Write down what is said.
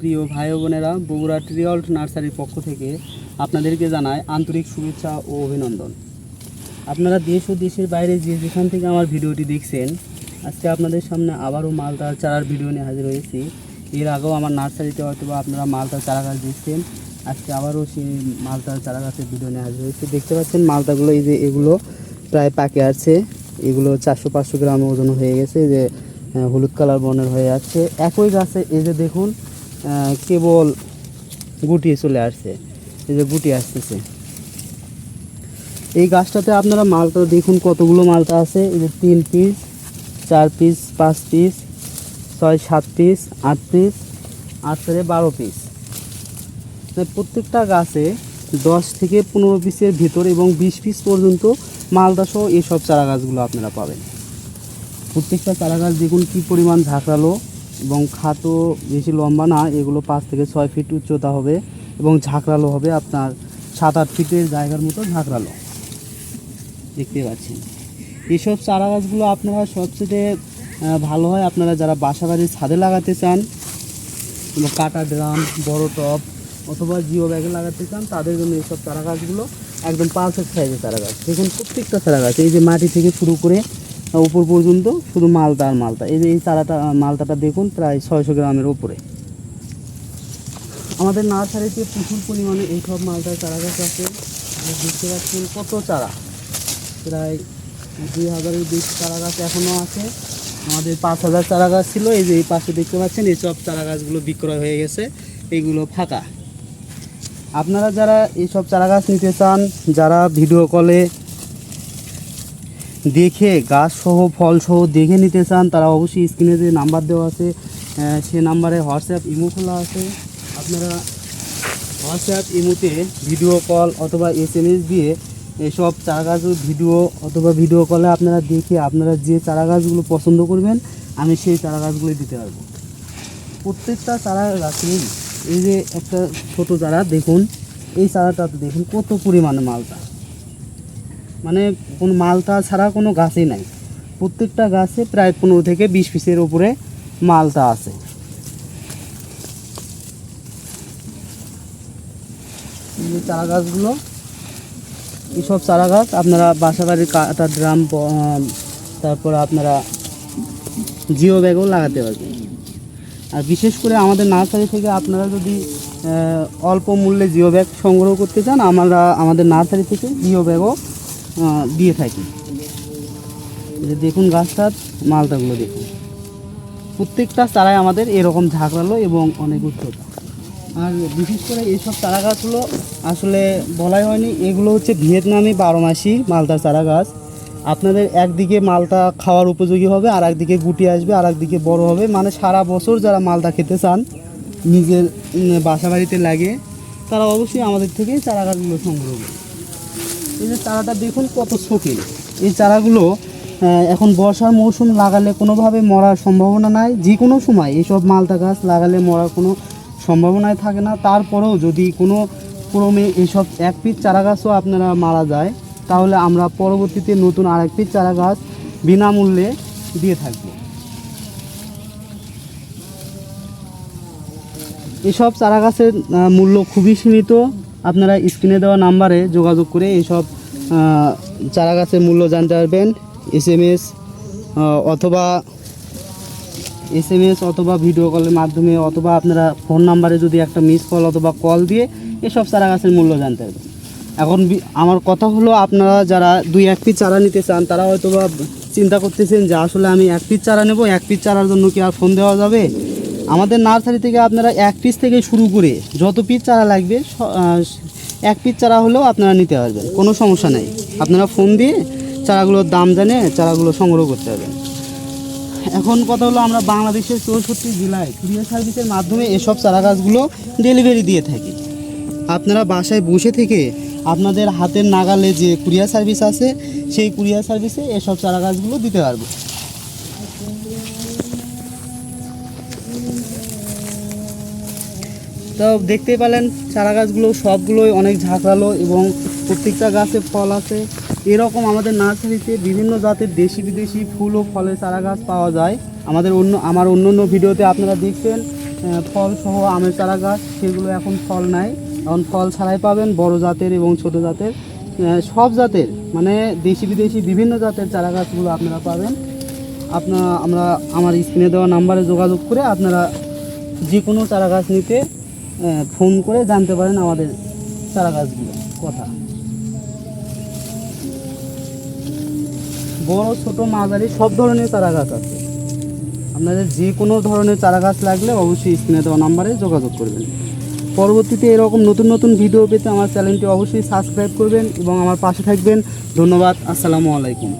প্রিয় ভাই বোনেরা, বগুড়া ট্রিয়ল্ট নার্সারির পক্ষ থেকে আপনাদেরকে জানায় আন্তরিক শুভেচ্ছা ও অভিনন্দন। আপনারা দেশ ও দেশের বাইরে যে যেখান থেকে আমার ভিডিওটি দেখছেন, আজকে আপনাদের সামনে আবারও মালতার চারার ভিডিও নিয়ে হাজির হয়েছি। এর আগেও আমার নার্সারিতে হয়তো আপনারা মালতার চারা গাছ দেখছেন, আজকে আবারও সেই মালতার চারা গাছের ভিডিও নিয়ে হাজির হয়েছে। দেখতে পাচ্ছেন মালতাগুলো এই যে এগুলো প্রায় পাকে আছে, এগুলো চারশো পাঁচশো গ্রাম ওজন হয়ে গেছে যে, হলুদ কালার বর্ণের হয়ে যাচ্ছে একই গাছে এই যে দেখুন কেবল গুটিয়ে চলে আসছে। এই যে গুটি আসতেছে। এই গাছটাতে আপনারা মালটা দেখুন কতগুলো মালটা আছে। এই যে তিন পিস চার পিস পাঁচ পিস ছয়, সাত পিস আট পিস আট থেকে বারো পিস মানে প্রত্যেকটা গাছে দশ থেকে পনেরো পিসের ভিতর এবং বিশ পিস পর্যন্ত মালদা সহ এইসব চারা গাছগুলো আপনারা পাবেন। প্রত্যেকটা চারা গাছ দেখুন কী পরিমাণ ঝাঁকড়ালো। এবং খাটো বেশি লম্বা না, এগুলো পাঁচ থেকে ছয় ফিট উচ্চতা হবে এবং ঝাঁকড়ালো হবে আপনার সাত আট ফিটের জায়গার মতো ঝাঁকড়ালো। দেখতে পাচ্ছেন। এসব চারা গাছগুলো আপনারা সবচেয়ে ভালো হয় আপনারা যারা বাসা বাড়ির ছাদে লাগাতে চান কাটা ড্রাম, বড় টপ অথবা জিও ব্যাগে লাগাতে চান, তাদের জন্য এইসব চারা গাছগুলো একদম পারফেক্ট সাইজের চারা গাছ। দেখুন প্রত্যেকটা চারা গাছ, এই যে মাটি থেকে শুরু করে উপর পর্যন্ত শুধু মালটা আর মালটা এই যে এই চারাটা মালটাটা দেখুন, প্রায় ছয়শো গ্রামের ওপরে আমাদের নার্সারিতে প্রচুর পরিমাণে এইসব মালটার চারা গাছ আছে দেখতে পাচ্ছেন কত চারা। প্রায় দুই হাজারের বেশি চারা গাছ এখনও আছে। আমাদের পাঁচ হাজার চারা গাছ ছিল, এই যে এই পাশে দেখতে পাচ্ছেন, এই সব চারা গাছগুলো বিক্রয় হয়ে গেছে এইগুলো ফাঁকা। আপনারা যারা এইসব চারা গাছ নিতে চান, যারা ভিডিও কলে দেখে গাছ সহ ফল সহ দেখে নিতে চান, তারা অবশ্যই স্ক্রিনে যে নাম্বার দেওয়া আছে সে নাম্বারে হোয়াটসঅ্যাপ ইমো খোলা আছে। আপনারা হোয়াটসঅ্যাপ ইমোতে ভিডিও কল অথবা এস এম এস দিয়ে এসব চারা গাছ ভিডিও অথবা ভিডিও কলে আপনারা দেখে, আপনারা যে চারা গাছগুলো পছন্দ করবেন, আমি সেই চারা গাছগুলো দিতে পারব। প্রত্যেকটা চারা গাছেই এই যে একটা ছোট চারা, দেখুন, এই চারাটাতে দেখুন, কত পরিমাণে মালটা। মানে কোনো মালটা ছাড়া কোনো গাছই নাই। প্রত্যেকটা গাছে প্রায় পনেরো থেকে বিশ পিসের উপরে মালটা আছে। চারা গাছগুলো এইসব চারা গাছ আপনারা বাসা বাড়ির কাটা ড্রাম তারপর আপনারা জিও ব্যাগও লাগাতে পারবেন। আর বিশেষ করে আমাদের নার্সারি থেকে আপনারা যদি অল্প মূল্যে জিও ব্যাগ সংগ্রহ করতে চান, আমরা, আমাদের নার্সারি থেকে জিও ব্যাগও দিয়ে থাকি। যে দেখুন গাছটার মালটাগুলো দেখুন। প্রত্যেকটা চারাই আমাদের এরকম ঝাঁকড়ালো এবং অনেক উচ্চতা। আর বিশেষ করে এইসব চারা গাছগুলো আসলে বলাই হয়নি, এগুলো হচ্ছে ভিয়েতনামি বারো মাসি মালটার চারা গাছ। আপনাদের একদিকে মালটা খাওয়ার উপযোগী হবে, আর একদিকে গুটি আসবে, আর একদিকে বড় হবে। মানে সারা বছর যারা মালটা খেতে চান, নিজের বাসা বাড়িতে লাগে, তারা অবশ্যই আমাদের থেকে চারা গাছগুলো সংগ্রহ করবে। এই যে চারাটা দেখুন কত শৌখিন এই চারাগুলো এখন বর্ষার মৌসুম, লাগালে কোনোভাবে মরার সম্ভাবনা নাই। যে কোনো সময় এইসব মালটা গাছ লাগালে মরার কোনো সম্ভাবনাই থাকে না। তারপরেও যদি কোনো ক্রমে এইসব এক পিস চারা গাছও আপনারা মারা যায়, তাহলে আমরা পরবর্তীতে নতুন আরেক পিস চারা গাছ বিনামূল্যে দিয়ে থাকব। এসব চারা গাছের মূল্য খুবই সীমিত। আপনারা স্ক্রিনে দেওয়া নাম্বারে যোগাযোগ করে এইসব চারা গাছের মূল্য জানতে পারবেন। এস এম এস অথবা এস এম এস অথবা ভিডিও কলের মাধ্যমে অথবা আপনারা ফোন নাম্বারে যদি একটা মিস কল অথবা কল দিয়ে এসব চারা গাছের মূল্য জানতে পারবেন। এখন আমার কথা হলো আপনারা যারা দুই, এক পিস চারা নিতে চান, তারা হয়তো বা চিন্তা করতেছেন যে আসলে আমি এক পিস চারা নেব, এক পিস চারার জন্য কি আর ফোন দেওয়া যাবে? আমাদের নার্সারি থেকে আপনারা এক পিস থেকে শুরু করে যত পিস চারা লাগবে এক পিস চারা হলেও আপনারা নিতে পারবেন, কোনো সমস্যা নেই। আপনারা ফোন দিয়ে চারাগুলোর দাম জানে, চারাগুলো সংগ্রহ করতে পারবেন। এখন কথা হলো আমরা বাংলাদেশের চৌষট্টি জেলায় কুরিয়ার সার্ভিসের মাধ্যমে এসব চারা গাছগুলো ডেলিভারি দিয়ে থাকি। আপনারা বাসায় বসে থেকে আপনাদের হাতের নাগালে যে কুরিয়ার সার্ভিস আছে, সেই কুরিয়ার সার্ভিসে এসব চারা গাছগুলো দিতে পারব তো দেখতেই পেলেন চারা গাছগুলো সবগুলোই অনেক ঝাঁকড়ালো এবং প্রত্যেকটা গাছে ফল আছে। এরকম আমাদের নার্সারিতে বিভিন্ন জাতের দেশি বিদেশি ফুল ও ফলের চারা গাছ পাওয়া যায়। আমাদের অন্য আমার অন্য অন্য ভিডিওতে আপনারা দেখছেন আহ, ফল সহ আমের চারা গাছ সেগুলো এখন ফল নাই। এখন ফল ছাড়াই পাবেন বড় জাতের এবং ছোট জাতের। সব জাতের মানে দেশি বিদেশি বিভিন্ন জাতের চারা গাছগুলো আপনারা পাবেন। আপনারা আমরা আমার স্ক্রিনে দেওয়া নাম্বারে যোগাযোগ করে আপনারা যে কোনো চারা গাছ নিতে ফোন করে জানতে পারেন আমাদের চারা গাছগুলো কথা। বড়, ছোট, মাঝারি সব ধরনের চারা গাছ আছে। আপনাদের যে কোনো ধরনের চারা গাছ লাগলে অবশ্যই স্ক্রিনে দেওয়া নাম্বারে যোগাযোগ করবেন। পরবর্তীতে এরকম নতুন নতুন ভিডিও পেতে আমার চ্যানেলটি অবশ্যই সাবস্ক্রাইব করবেন এবং আমার পাশে থাকবেন। ধন্যবাদ। আসসালামু আলাইকুম।